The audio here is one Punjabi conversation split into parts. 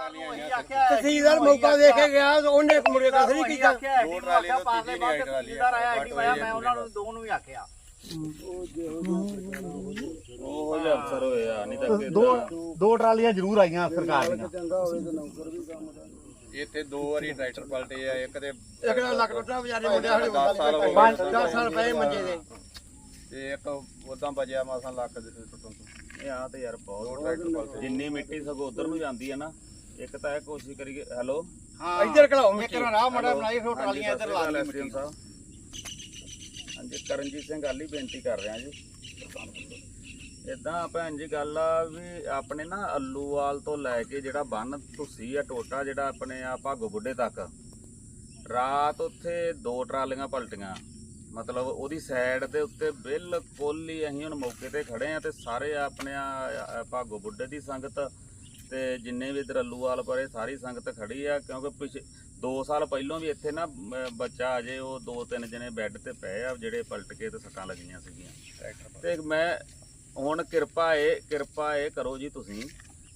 ਤਹਿਸੀਲਦਾਰ ਮੌਕਾ ਦੇ ਕੇ ਗਿਆ ਉਹਨੇ ਮੁੜੇ ਕਸਰ ਨਹੀਂ ਕੀਤਾ। ਦੋ ਟਰਾਲੀ ਤੋਂ ਤੀਜੀ ਨਹੀਂ ਆਈ ਟਰਾਲੀ ਆਇਆ ਨਹੀਂ ਹੋਇਆ ਮੈਂ ਉਹਨਾਂ ਨੂੰ ਦੋ। ਨੂੰ ਵੀ ਆਖਿਆ ਉਹ ਹੀ ਅਫਸਰ ਹੋਏ ਆ ਨਹੀਂ ਤਾਂ ਦੋ ਦੋ ਟਰਾਲੀਆਂ ਜ਼ਰੂਰ ਆਈਆਂ ਸਰਕਾਰ ਦੀਆਂ। ਇੱਥੇ ਦੋ ਵਾਰੀ ਟਰੈਕਟਰ ਪਲਟੇ ਆ ਇੱਕ ਤੇ ਇੱਕ ਦਾ ਲੱਕ ਟੁੱਟਾ ਵਿਚਾਰੇ ਮੁੰਡੇ ਸਾਡੇ 10 ਸਾਲ ਹੋ ਗਏ 10 ਸਾਲ ਪਏ ਮੰਜੇ ਦੇ ਤੇ ਇੱਕ ਉਦਾਂ ਬਜਿਆ ਮਾਸਾਂ ਲੱਖ ਦੇ ਟੁੱਟਣ ਤੋਂ। ਇਹ ਆ ਤੇ ਯਾਰ ਦੋ ਬਹੁਤ ਟਰੈਕਟਰ ਪਲਟੇ ਜਿੰਨੀ ਮਿੱਟੀ ਸਗੋਂ ਉਧਰ ਨੂੰ ਜਾਂਦੀ ਹੈ ਨਾ ਇੱਕ ਤਾਂ ਇਹ ਕੋਸ਼ਿਸ਼ ਕਰੀਏ ਹੈਲੋ? ਹਾਂ ਇੱਧਰ ਇੱਕ ਮਿੱਟੀ। ਰਾਹ ਮੜਾ ਬਣਾਈ ਫਿਰ ਟਰਾਲੀਆਂ ਇੱਧਰ ਲਾ ਲਈ ਐਸਡੀਐਮ ਸਾਹਿਬ। ਹਾਂਜੀ ਕਰਨਜੀਤ ਸਿੰਘ ਗੱਲ ਹੀ ਬੇਨਤੀ ਕਰ ਰਿਹਾ ਜੀ। ਇਦਾਂ ਭੈਣ ਜੀ ਗੱਲ ਆ ਵੀ ਆਪਣੇ ਨਾ ਅੱਲੂਵਾਲ ਤੋਂ ਲੈ ਕੇ ਜਿਹੜਾ ਬੰਨ ਤੁਸੀਂ ਆ ਟੋਟਾ ਜਿਹੜਾ ਆਪਣੇ ਆ ਭਾਗੋ ਬੁੱਢੇ ਤੱਕ ਰਾਤ ਉੱਥੇ ਦੋ ਟਰਾਲੀਆਂ ਪਲਟੀਆਂ। ਮਤਲਬ ਉਹਦੀ ਸਾਈਡ ਦੇ ਉੱਤੇ ਬਿਲਕੁਲ ਹੀ ਅਸੀਂ ਹੁਣ ਮੌਕੇ ਤੇ ਖੜੇ ਆ ਤੇ ਸਾਰੇ ਆਪਣੇ ਆ ਭਾਗੋ ਬੁੱਢੇ ਦੀ ਸੰਗਤ ਤੇ ਜਿੰਨੇ ਵੀ ਇਧਰ ਪਰੇ ਸਾਰੀ ਸੰਗਤ ਖੜੀ ਆ ਕਿਉਂਕਿ ਪਿਛੇ 2 ਸਾਲ ਪਹਿਲਾਂ ਵੀ ਇੱਥੇ ਨਾ ਅਮ, ਬੱਚਾ ਅਜੇ ਉਹ ਦੋ ਤਿੰਨ ਜਣੇ ਬੈੱਡ ਤੇ ਪਏ ਆ ਜਿਹੜੇ ਪਲਟ ਕੇ ਤੇ ਸੱਟਾਂ ਲੱਗੀਆਂ ਸੀਗੀਆਂ। ਤੇ ਮੈਂ ਹੁਣ ਕਿਰਪਾ ਏ ਕਿਰਪਾ ਏ ਕਰੋ ਜੀ ਤੁਸੀਂ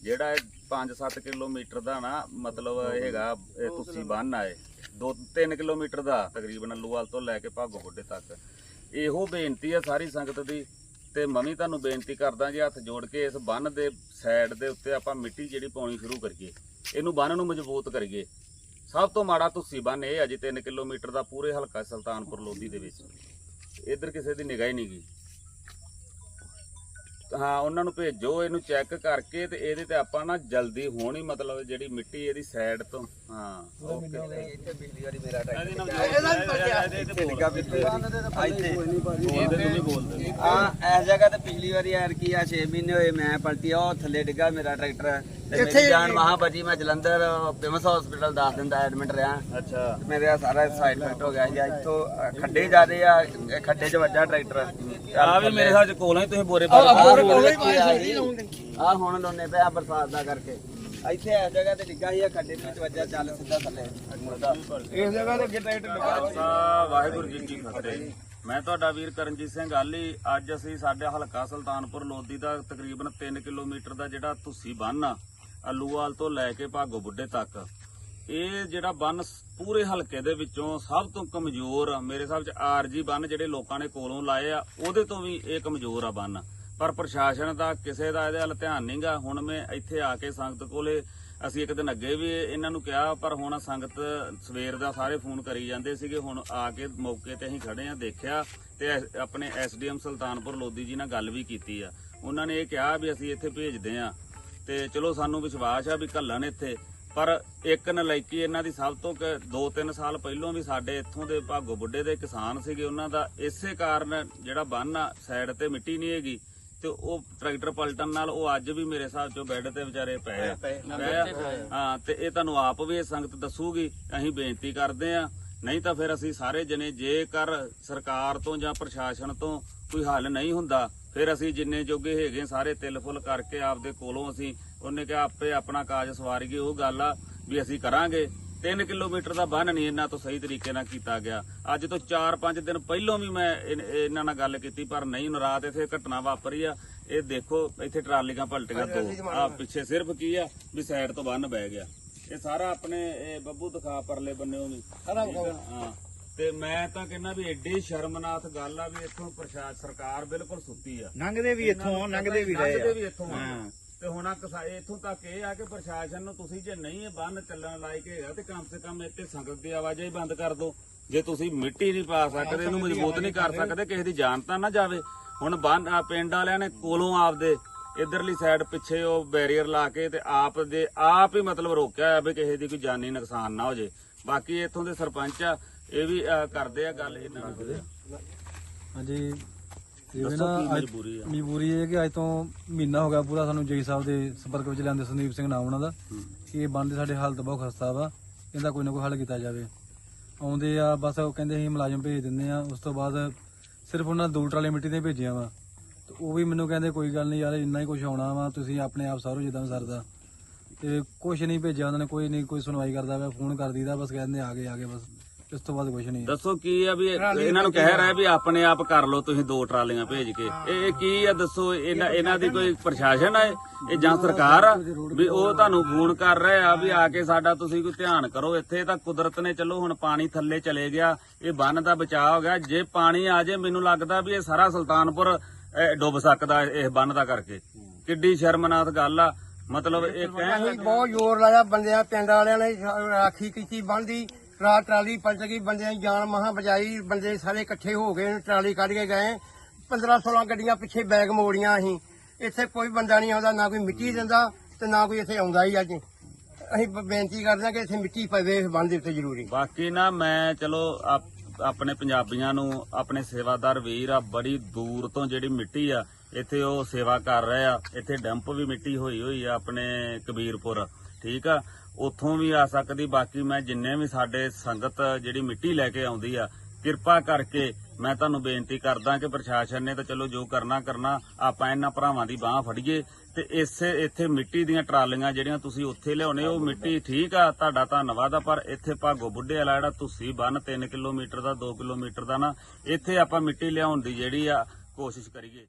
ਜਿਹੜਾ ਇਹ 5-7 ਕਿਲੋਮੀਟਰ ਦਾ ਨਾ ਮਤਲਬ ਹੈਗਾ ਤੁਸੀਂ ਬੰਨ ਆਏ 2-3 ਕਿਲੋਮੀਟਰ ਦਾ ਤਕਰੀਬਨ ਅੱਲੂਵਾਲ ਤੋਂ ਲੈ ਕੇ ਭਾਗੋ ਗੋਡੇ ਤੱਕ। ਇਹੋ ਬੇਨਤੀ ਆ ਸਾਰੀ ਸੰਗਤ ਦੀ ਤੇ ਮੈਂ ਤੁਹਾਨੂੰ ਬੇਨਤੀ ਕਰਦਾ ਜੀ ਹੱਥ ਜੋੜ ਕੇ ਇਸ ਬੰਨ ਦੇ ਸਾਈਡ ਦੇ ਉੱਤੇ ਆਪਾਂ ਮਿੱਟੀ ਜਿਹੜੀ ਪਾਉਣੀ ਸ਼ੁਰੂ ਕਰੀਏ। ਇਹਨੂੰ ਬੰਨ ਨੂੰ ਮਜ਼ਬੂਤ ਕਰੀਏ। ਸਭ ਤੋਂ ਮਾੜਾ ਤੁਸੀਂ ਬੰਨ ਇਹ ਆ ਜੀ 3 ਕਿਲੋਮੀਟਰ ਦਾ ਪੂਰੇ ਹਲਕਾ ਸੁਲਤਾਨਪੁਰ ਲੋਧੀ ਦੇ ਵਿੱਚ। ਇੱਧਰ ਕਿਸੇ ਦੀ ਨਿਗਾਹ ਹੀ ਨਹੀਂ ਗਈ। ਹਾਂ ਉਹਨਾਂ ਨੂੰ ਭੇਜੋ ਇਹਨੂੰ ਚੈੱਕ ਕਰਕੇ ਤੇ ਇਹਦੇ ਤੇ ਆਪਾਂ ਨਾ ਜਲਦੀ ਹੋਣੀ ਮਤਲਬ ਜਿਹੜੀ ਮਿੱਟੀ ਇਹਦੀ ਸਾਈਡ ਤੋਂ। ਹਾਂ ਓਕੇ ਇੱਥੇ ਮੇਰਾ ਇਸ ਜਗ੍ਹਾ ਤੇ ਪਿਛਲੀ ਵਾਰੀ ਯਾਰ ਕੀ ਆ 6 ਮਹੀਨੇ ਹੋਏ ਮੈਂ ਪਲਟੀ ਆ ਉਹ ਥੱਲੇ ਡਿੱਗਾ ਮੇਰਾ ਟਰੈਕਟਰ। ਤੇ ਕਿੱਥੇ ਮੇਰੀ ਜਾਨ ਬਚੀ ਮੈਂ ਜਲੰਧਰ ਫੇਮਸ ਹਸਪੀਟਲ 10 ਦਿਨ ਦਾ ਐਡਮਿਟ ਰਿਹਾ। ਅੱਛਾ। ਮੇਰੇ ਆ ਸਾਰਾ ਸਾਈਡ ਇਫੈਕਟ ਹੋ ਗਿਆ। ਜੀ ਇੱਥੋਂ ਖੱਡੇ ਜਾ ਰਹੇ ਆ ਇਹ ਖੱਡੇ 'ਚ ਵੱਜਾ ਟਰੈਕਟਰ। ਆ ਵੀ ਮੇਰੇ ਹਿਸਾਬ ਚ ਕੋਲੋਂ ਹੀ ਤੁਸੀਂ ਬੋਰੇ ਆਹ ਪਾ ਬੋਰ ਕੋਲੇ ਹੀ ਪਾਏ ਸੀ ਨਹੀਂ ਲਾਉਂਦੇ। ਆ ਹੁਣ ਲੋਨੇ ਪਿਆ ਬਰਸਾਤ ਦਾ ਕਰਕੇ। ਇੱਥੇ ਇਸ ਜਗ੍ਹਾ ਤੇ ਡਿੱਗਾ ਸੀ ਆ ਖੱਡੇ ਦੇ ਵਿੱਚ ਵੱਜਾ ਚੱਲ ਸਿੱਧਾ ਥੱਲੇ ਇਸ ਜਗ੍ਹਾ ਤੇ ਅੱਗੇ ਟਰੈਕਟਰ ਲੱਗਾ? ਖਾਲਸਾ ਵਾਹਿਗੁਰੂ ਜੀ ਕੀ ਫਤਿਹ। ਮੈਂ ਤੁਹਾਡਾ ਵੀਰ ਕਰਨਜੀਤ ਸਿੰਘ ਆਲੀ। ਅੱਜ ਅਸੀਂ ਸਾਡੇ ਹਲਕਾ ਸੁਲਤਾਨਪੁਰ ਲੋਧੀ ਦਾ ਤਕਰੀਬਨ 3 ਕਿਲੋਮੀਟਰ ਦਾ ਜਿਹੜਾ ਤੁਸੀਂ ਬੰਨ ਆ ਅਲੂਵਾਲ ਤੋਂ ਲੈ ਕੇ ਭਾਗੋ ਬੁੱਢੇ ਤੱਕ। ਇਹ ਜਿਹੜਾ ਬੰਨ ਪੂਰੇ ਹਲਕੇ ਦੇ ਵਿੱਚੋਂ ਸਭ ਤੋਂ ਕਮਜ਼ੋਰ ਮੇਰੇ ਹਿਸਾਬ ਚ ਆਰਜੀ ਬੰਨ ਜਿਹੜੇ ਲੋਕਾਂ ਨੇ ਕੋਲੋਂ ਲਾਏ ਆ, ਉਹਦੇ ਤੋਂ ਵੀ ਇਹ ਕਮਜ਼ੋਰ ਆ ਬੰਨ। ਪਰ ਪ੍ਰਸ਼ਾਸਨ ਦਾ, ਕਿਸੇ ਦਾ ਇਹਦੇ ਵੱਲ ਧਿਆਨ ਨਹੀਂਗਾ ਹੁਣ ਮੈਂ ਇੱਥੇ ਆ ਕੇ ਸੰਗਤ ਕੋਲੇ, ਅਸੀਂ ਇੱਕ ਦਿਨ ਅੱਗੇ ਵੀ ਇਹਨਾਂ ਨੂੰ ਕਿਹਾ, ਪਰ ਹੁਣ ਸੰਗਤ ਸਵੇਰ ਦਾ ਸਾਰੇ ਫੋਨ ਕਰੀ ਜਾਂਦੇ ਸੀਗੇ। ਹੁਣ ਆ ਕੇ ਮੌਕੇ ਤੇ ਅਸੀਂ ਖੜੇ ਆ ਦੇਖਿਆ ਤੇ ਐਸ- ਆਪਣੇ ਐਸਡੀਐਮ ਸੁਲਤਾਨਪੁਰ ਲੋਧੀ ਜੀ ਨਾਲ ਗੱਲ ਵੀ ਕੀਤੀ ਆ। ਉਹਨਾਂ ਨੇ ਇਹ ਕਿਹਾ ਵੀ ਅਸੀਂ ਇੱਥੇ ਭੇਜਦੇ ਆ ਤੇ ਚਲੋ ਸਾਨੂੰ ਵਿਸ਼ਵਾਸ ਆ ਵੀ ਘੱਲਣ ਇੱਥੇ। ਪਰ ਇੱਕ ਨਲਾਇਕੀ ਇਹਨਾਂ ਦੀ ਸਭ ਤੋਂ 2-3 ਸਾਲ ਪਹਿਲਾਂ ਵੀ ਸਾਡੇ ਇੱਥੋਂ ਦੇ ਭਾਗੋ ਬੁੱਢੇ ਦੇ ਕਿਸਾਨ ਸੀਗੇ ਉਹਨਾਂ ਦਾ ਇਸੇ ਕਾਰਨ ਜਿਹੜਾ ਬੰਨ ਆ ਸਾਈਡ ਤੇ ਮਿੱਟੀ ਨਹੀਂ ਹੈਗੀ ਤੇ ਉਹ ਟਰੈਕਟਰ ਪਲਟਣ ਨਾਲ ਉਹ ਅੱਜ ਵੀ ਮੇਰੇ ਹਿਸਾਬ ਚੋਂ ਬੈੱਡ ਤੇ ਵਿਚਾਰੇ ਪਏ ਆ। ਹਾਂ ਤੇ ਇਹ ਤੁਹਾਨੂੰ ਆਪ ਵੀ ਇਹ ਸੰਗਤ ਦੱਸੂਗੀ ਅਸੀਂ ਬੇਨਤੀ ਕਰਦੇ ਆ। ਨਹੀਂ ਤਾਂ ਫਿਰ ਅਸੀਂ ਸਾਰੇ ਜਣੇ ਜੇਕਰ ਸਰਕਾਰ ਤੋਂ ਜਾਂ ਪ੍ਰਸ਼ਾਸਨ ਤੋਂ ਕੋਈ ਹੱਲ ਨਹੀਂ ਹੁੰਦਾ ਫਿਰ ਅਸੀਂ ਜਿੰਨੇ ਜੋਗੇ ਹੈਗੇ ਸਾਰੇ ਤਿਲ ਫੁੱਲ ਕਰਕੇ ਆਪਦੇ ਕੋਲੋਂ ਅਸੀਂ ਉਹਨੇ ਕਿਹਾ ਆਪੇ ਆਪਣਾ ਕਾਜ ਸਵਾਰੀਏ ਉਹ ਗੱਲ ਆ ਵੀ ਅਸੀਂ ਕਰਾਂਗੇ। 3 ਕਿਲੋਮੀਟਰ ਦਾ ਬੰਨ ਨਹੀਂ ਇਹਨਾਂ ਤੋਂ ਸਹੀ ਤਰੀਕੇ ਨਾਲ ਕੀਤਾ ਗਿਆ। ਅੱਜ ਤੋਂ 4-5 ਦਿਨ ਪਹਿਲਾਂ ਵੀ ਮੈਂ ਇਹਨਾਂ ਨਾਲ ਗੱਲ ਕੀਤੀ ਪਰ ਨਹੀਂ ਹੁਣ ਰਾਤ ਇੱਥੇ ਘਟਨਾ ਵਾਪਰੀ ਆ। ਇਹ ਦੇਖੋ ਇੱਥੇ ਟਰਾਲੀਆਂ ਪਲਟੀਆਂ ਦੋ। ਆ। ਪਿੱਛੇ ਸਿਰਫ ਕੀ ਆ ਵੀ ਸਾਈਡ ਤੋਂ ਬੰਨ ਬਹਿ ਗਿਆ। ਇਹ ਸਾਰਾ ਆਪਣੇ ਇਹ ਬੱਬੂ ਦਿਖਾ ਪਰਲੇ ਬੰਨਿਓ ਵੀ। ਹਾਂ। ਤੇ ਮੈਂ ਤਾਂ ਕਹਿੰਦਾ ਵੀ ਐਡੀ ਸ਼ਰਮਨਾਕ ਗੱਲ ਆ ਵੀ ਇੱਥੋਂ ਪ੍ਰਸ਼ਾਸਨ ਸਰਕਾਰ ਬਿਲਕੁਲ ਸੁੱਤੀ ਆ। ਲੰਘਦੇ ਵੀ ਇੱਥੋਂ ਲੰਘਦੇ ਵੀ ਰਹੇ ਲੰਘਦੇ ਆ ਵੀ ਇੱਥੋਂ ਆ। ਤੇ ਹੁਣ ਆ ਕਿਸਾ- ਇੱਥੋਂ ਤੱਕ ਇਹ ਆ ਕਿ ਪ੍ਰਸ਼ਾਸਨ ਨੂੰ ਤੁਸੀਂ ਜੇ ਨਹੀਂ ਇਹ ਬੰਨ ਚੱਲਣ ਲਾਇਕ ਹੈਗਾ ਤੇ ਕਮ ਸੇ ਕਮ ਇੱਥੇ ਸੰਗਤ ਦੀ ਆਵਾਜਾਈ ਬੰਦ ਕਰ ਦਿਓ। ਜੇ ਤੁਸੀਂ ਮਿੱਟੀ ਨਹੀਂ ਪਾ ਸਕਦੇ, ਇਹਨੂੰ ਮਜ਼ਬੂਤ ਨਹੀਂ ਕਰ ਸਕਦੇ, ਕਿਸੇ ਦੀ ਜਾਨ ਤਾਂ ਨਾ ਜਾਵੇ। ਹੁਣ ਬੰਨ ਆ ਪਿੰਡ ਵਾਲਿਆਂ ਨੇ ਕੋਲੋਂ ਆਪਦੇ ਇਧਰਲੀ ਸਾਈਡ ਪਿੱਛੇ ਉਹ ਬੈਰੀਅਰ ਲਾ ਕੇ ਤੇ ਆਪ ਦੇ ਆਪ ਹੀ ਮਤਲਬ ਰੋਕਿਆ ਹੋਇਆ ਵੀ ਕਿਸੇ ਦੀ ਕੋਈ ਜਾਨੀ ਨੁਕਸਾਨ ਨਾ ਹੋ ਜੇ। ਬਾਕੀ ਇੱਥੋਂ ਦੇ ਸਰਪੰਚ ਆ, ਇਹ ਵੀ ਕਰਦੇ ਆ ਗੱਲ ਇਹਨਾਂ ਨਾਲ। ਹਾਂਜੀ ਇਹ ਵੀ ਦੱਸੋ ਨਾ ਅੱਜ- ਮਜਬੂਰੀ ਆ? ਮਜਬੂਰੀ ਇਹ ਹੈ ਕਿ ਅੱਜ ਤੋਂ ਮਹੀਨਾ ਹੋ ਗਿਆ ਪੂਰਾ ਸਾਨੂੰ ਜਈ ਸਾਹਿਬ ਦੇ ਸੰਪਰਕ ਵਿੱਚ ਲਿਆਂਦੇ ਸੰਦੀਪ ਸਿੰਘ ਨਾਮ ਉਹਨਾਂ ਦਾ ਕਿ ਇਹ ਬੰਦ ਸਾਡੇ ਹਾਲਤ ਬਹੁਤ ਖਸਤਾ ਵਾ ਇਹਦਾ ਕੋਈ ਨਾ ਕੋਈ ਹੱਲ ਕੀਤਾ ਜਾਵੇ। ਆਉਂਦੇ ਆ ਬਸ ਉਹ ਕਹਿੰਦੇ ਅਸੀਂ ਮੁਲਾਜ਼ਮ ਭੇਜ ਦਿੰਦੇ ਆ ਉਸ ਤੋਂ ਬਾਅਦ ਸਿਰਫ ਉਹਨਾਂ ਦੋ ਟਰਾਲੇ ਮਿੱਟੀ ਦੇ ਭੇਜੀਆਂ ਵਾ। ਤੇ ਉਹ ਵੀ ਮੈਨੂੰ ਕਹਿੰਦੇ ਕੋਈ ਗੱਲ ਨਹੀਂ ਯਾਰ ਇੰਨਾ ਹੀ ਕੁਝ ਆਉਣਾ ਵਾ ਤੁਸੀਂ ਆਪਣੇ ਆਪ ਸਾਰੋ ਜਿੱਦਾਂ ਵੀ ਸਰਦਾ। ਤੇ ਕੁਝ ਨਹੀਂ ਭੇਜਿਆ ਉਹਨਾਂ ਨੇ ਕੋਈ ਨਹੀਂ ਕੋਈ ਸੁਣਵਾਈ ਕਰਦਾ ਵਾ ਫੋਨ ਕਰ ਦੀਦਾ ਬਸ ਕਹਿੰਦੇ ਆ ਗਏ ਆ ਗਏ ਬਸ। ਇਸ ਤੋਂ ਬਾਅਦ ਕੁਝ ਨਹੀਂ ਦੱਸੋ ਕੀ ਆ ਵੀ ਇਹ- ਇਹਨਾਂ ਨੂੰ ਕਹਿ ਰਿਹਾ ਵੀ ਆਪਣੇ ਆਪ ਕਰ ਲਓ ਤੁਸੀਂ ਦੋ ਟਰਾਲੀਆਂ ਭੇਜ ਕੇ। ਇਹ ਕੀ ਆ ਦੱਸੋ ਇਹਨਾਂ ਇਹਨਾਂ ਦੀ ਕੋਈ ਪ੍ਰਸ਼ਾਸਨ ਹੈ ਇਹ ਜਾਂ ਸਰਕਾਰ ਆ? ਵੀ ਉਹ ਤੁਹਾਨੂੰ ਫੋਨ ਕਰ ਰਹੇ ਆ ਵੀ ਆ ਕੇ ਸਾਡਾ ਤੁਸੀਂ ਕੋਈ ਧਿਆਨ ਕਰੋ। ਇੱਥੇ ਤਾਂ ਕੁਦਰਤ ਨੇ ਚਲੋ ਹੁਣ ਪਾਣੀ ਥੱਲੇ ਚਲੇ ਗਿਆ ਇਹ ਬੰਨ ਦਾ ਬਚਾਅ ਹੋ ਗਿਆ। ਜੇ ਪਾਣੀ ਆ ਜੇ ਮੈਨੂੰ ਲੱਗਦਾ ਵੀ ਇਹ ਸਾਰਾ ਸੁਲਤਾਨਪੁਰ ਡੁੱਬ ਸਕਦਾ ਇਹ ਬੰਨ ਦਾ ਕਰਕੇ। ਕਿੱਡੀ ਸ਼ਰਮਨਾਕ ਗੱਲ ਆ। ਮਤਲਬ ਇਹ ਕਹਿ ਬਹੁਤ ਜ਼ੋਰ ਲਾਇਆ ਬੰਦਿਆਂ ਪਿੰਡ ਵਾਲਿਆਂ ਨੇ ਰਾਖੀ ਕੀਤੀ ਬੰਦੀ ਰਾਤ ਟਰਾਲੀ ਪਲਟ ਗਈ ਬੰਦਿਆਂ ਦੀ ਜਾਨ ਮਹਾ ਬਜਾਈ ਬੰਦੇ ਸਾਰੇ ਇਕੱਠੇ ਹੋ ਗਏ, ਟਰਾਲੀ ਕੱਢ ਕੇ ਗਏ। 15 16 ਗੱਡੀਆਂ ਪਿੱਛੇ ਬੈਗ ਮੋੜੀਆਂ ਅਸੀਂ। ਇੱਥੇ ਕੋਈ ਬੰਦਾ ਨਹੀਂ ਆਉਂਦਾ, ਨਾ ਕੋਈ ਮਿੱਟੀ ਦਿੰਦਾ ਤੇ ਨਾ ਕੋਈ ਇੱਥੇ ਆਉਂਦਾ ਹੀ ਅੱਜ। ਅਸੀਂ ਬੇਨਤੀ ਕਰਦੇ ਹਾਂ ਕਿ ਇੱਥੇ ਮਿੱਟੀ ਪਵੇ, ਇਸ ਬੰਦ ਦੇ ਉੱਤੇ ਜ਼ਰੂਰੀ। ਬਾਕੀ ਨਾ ਮੈਂ ਚਲੋ ਆਪਣੇ ਪੰਜਾਬੀਆਂ ਨੂੰ, ਆਪਣੇ ਸੇਵਾਦਾਰ ਵੀਰ ਆ, ਬੜੀ ਦੂਰ ਤੋਂ ਜਿਹੜੀ ਮਿੱਟੀ ਆ, ਇੱਥੇ ਉਹ ਸੇਵਾ ਕਰ ਰਹੇ ਆ। ਇੱਥੇ ਡੰਪ ਵੀ ਮਿੱਟੀ ਹੋਈ ਹੋਈ ਆ ਆਪਣੇ ਕਬੀਰਪੁਰ। ਠੀਕ ਆ? ਉੱਥੋਂ ਵੀ ਆ ਸਕਦੀ, ਬਾਕੀ ਮੈਂ ਜਿੰਨੇ ਵੀ ਸਾਡੇ ਸੰਗਤ ਜਿਹੜੀ ਮਿੱਟੀ ਲੈ ਕੇ ਆਉਂਦੀ ਆ, ਕਿਰਪਾ ਕਰਕੇ ਮੈਂ ਤੁਹਾਨੂੰ ਬੇਨਤੀ ਕਰਦਾ ਕਿ ਪ੍ਰਸ਼ਾਸਨ ਨੇ ਤਾਂ ਚਲੋ ਜੋ ਕਰਨਾ ਕਰਨਾ, ਆਪਾਂ ਇਹਨਾਂ ਭਰਾਵਾਂ ਦੀ ਬਾਹ ਫੜੀਏ ਤੇ ਇਸੇ ਇੱਥੇ ਮਿੱਟੀ ਦੀਆਂ ਟਰਾਲੀਆਂ ਜਿਹੜੀਆਂ ਤੁਸੀਂ ਉੱਥੇ ਲਿਆਉਣੇ, ਉਹ ਮਿੱਟੀ ਠੀਕ ਆ, ਤੁਹਾਡਾ ਧੰਨਵਾਦ ਆ, ਪਰ ਇੱਥੇ ਭਾਗੋ ਬੁੱਢੇ ਵਾਲਾ ਜਿਹੜਾ ਤੁਸੀਂ ਬੰਨ 3 ਕਿਲੋਮੀਟਰ ਦਾ 2 ਕਿਲੋਮੀਟਰ ਦਾ ਨਾ, ਇੱਥੇ ਆਪਾਂ ਮਿੱਟੀ ਲਿਆਉਣ ਦੀ ਜਿਹੜੀ ਆ ਕੋਸ਼ਿਸ਼ ਕਰੀਏ।